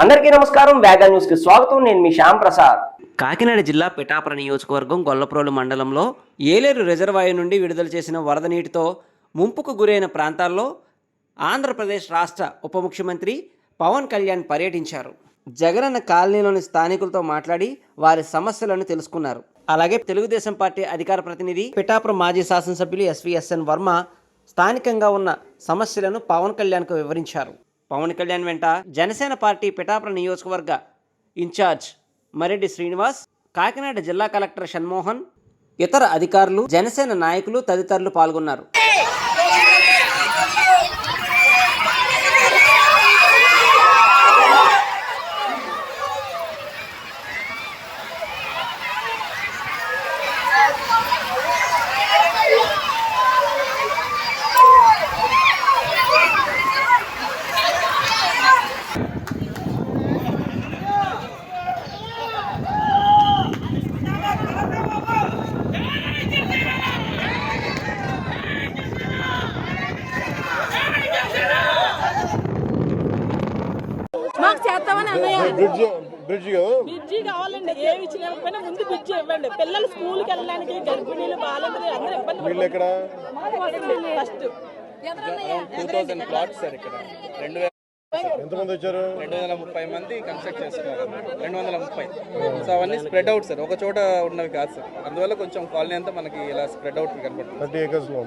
అందరికీ నమస్కారం వేగా న్యూస్కి స్వాగతం. నేను మీ శ్యామ్ ప్రసాద్. కాకినాడ జిల్లా పిఠాపుర నియోజకవర్గం గొల్లప్రోలు మండలంలో ఏలేరు రిజర్వాయర్ నుండి విడుదల చేసిన వరద నీటితో ముంపుకు గురైన ప్రాంతాల్లో ఆంధ్రప్రదేశ్ రాష్ట్ర ఉప ముఖ్యమంత్రి పవన్ కళ్యాణ్ పర్యటించారు. జగనన్న కాలనీలోని స్థానికులతో మాట్లాడి వారి సమస్యలను తెలుసుకున్నారు. అలాగే తెలుగుదేశం పార్టీ అధికార ప్రతినిధి పిఠాపురం మాజీ శాసనసభ్యులు ఎస్విఎస్ఎన్ వర్మ స్థానికంగా ఉన్న సమస్యలను పవన్ కళ్యాణ్కు వివరించారు. పవన్ కళ్యాణ్ వెంట జనసేన పార్టీ పిఠాపురం నియోజకవర్గ ఇన్ఛార్జ్ మరెడ్డి శ్రీనివాస్ కాకినాడ జిల్లా కలెక్టర్ షణ్మోహన్ ఇతర అధికారులు జనసేన నాయకులు తదితరులు పాల్గొన్నారు. మాకు చేస్తామని అన్నయ్య బ్రిడ్జ్ బ్రిడ్జ్ కావాలండి. ఏమి ఇచ్చినకపోయినా ముందు బిజ్జీ ఇవ్వండి. పిల్లలు స్కూల్కి వెళ్ళడానికి గర్భిణీలు బాలింతలు అందరూ ఇబ్బంది వీళ్ళు ఎక్కడ first. Two thousand plots sir ఇక్కడ. రెండు వేల ఎంతమంది వచ్చారు? రెండు వందల ముప్పై మంది కన్స్ట్రక్ట్ చేస్తున్నారు. రెండు వందల ముప్పై సో అవన్నీ స్ప్రెడ్ అవుట్ సార్ ఒక చోట ఉన్నవి కాదు సార్ అందువల్ల కొంచెం కాలనీ అంతా మనకి ఇలా స్ప్రెడ్ అవుట్ కనపడుతుంది. థర్టీ ఏకర్స్లో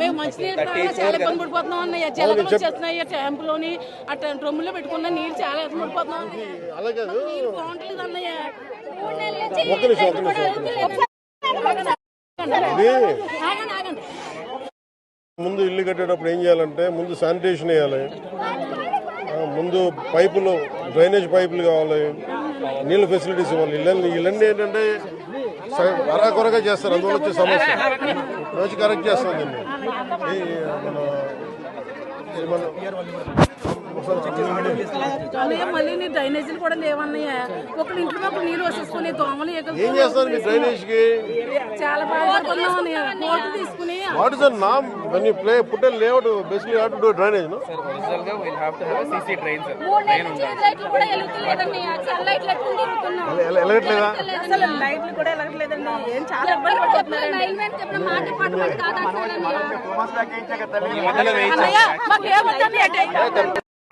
మేము మంచినీళ్ళు చాలా ఇబ్బంది పడిపోతున్నాం అన్నయ్య. వచ్చేస్తున్నాయి ట్యాంపులోని డ్రమ్ములో పెట్టుకున్న నీళ్ళు చాలా ఇబ్బంది పడిపోతున్నాం నీళ్ళు బాగుంటలేదు అన్నయ్య. ఒక్క నిమిషం ఒక్క నిమిషం ఒక్క నిమిషం ఇది ఆగండి ఆగండి ముందు ఇల్లు కట్టేటప్పుడు ఏం చేయాలంటే ముందు శానిటేషన్ వేయాలి. ముందు పైపులు డ్రైనేజ్ పైపులు కావాలి. నీళ్ళ ఫెసిలిటీస్ ఇవ్వాలి. ఇళ్ళని ఇళ్ళన్నీ ఏంటంటే సగం అరాకొరగా చేస్తారు. అందువల్ల వచ్చే సమస్య. రోజు కరెక్ట్ చేస్తాం దీన్ని. మన అన్నయ్య మళ్ళీ నీ డ్రైనేజీలు కూడా లేవన్నయ్య. ఒకళ్ళు ఇంట్లో ఒకళ్ళు నీళ్ళు వచ్చేసుకుని దోమలు ఈగలు ఏం చేస్తారు మీ డ్రైనేజ్కి? చాలా బాధపడుతున్నాం అన్నయ్య. కోర్టు తీసుకుని వాట్ ఇస్ ద నామ్ లైట్లు కూడా చాలా లైట్లు తిరుగుతున్నాం ఎలగట్లేదా అసలు లైట్లు కూడా ఏం చాలా ఇబ్బంది పడుతున్నారు లైన్ మ్యాన్ చెప్పిన మాట పాట కాదు అన్నయ్య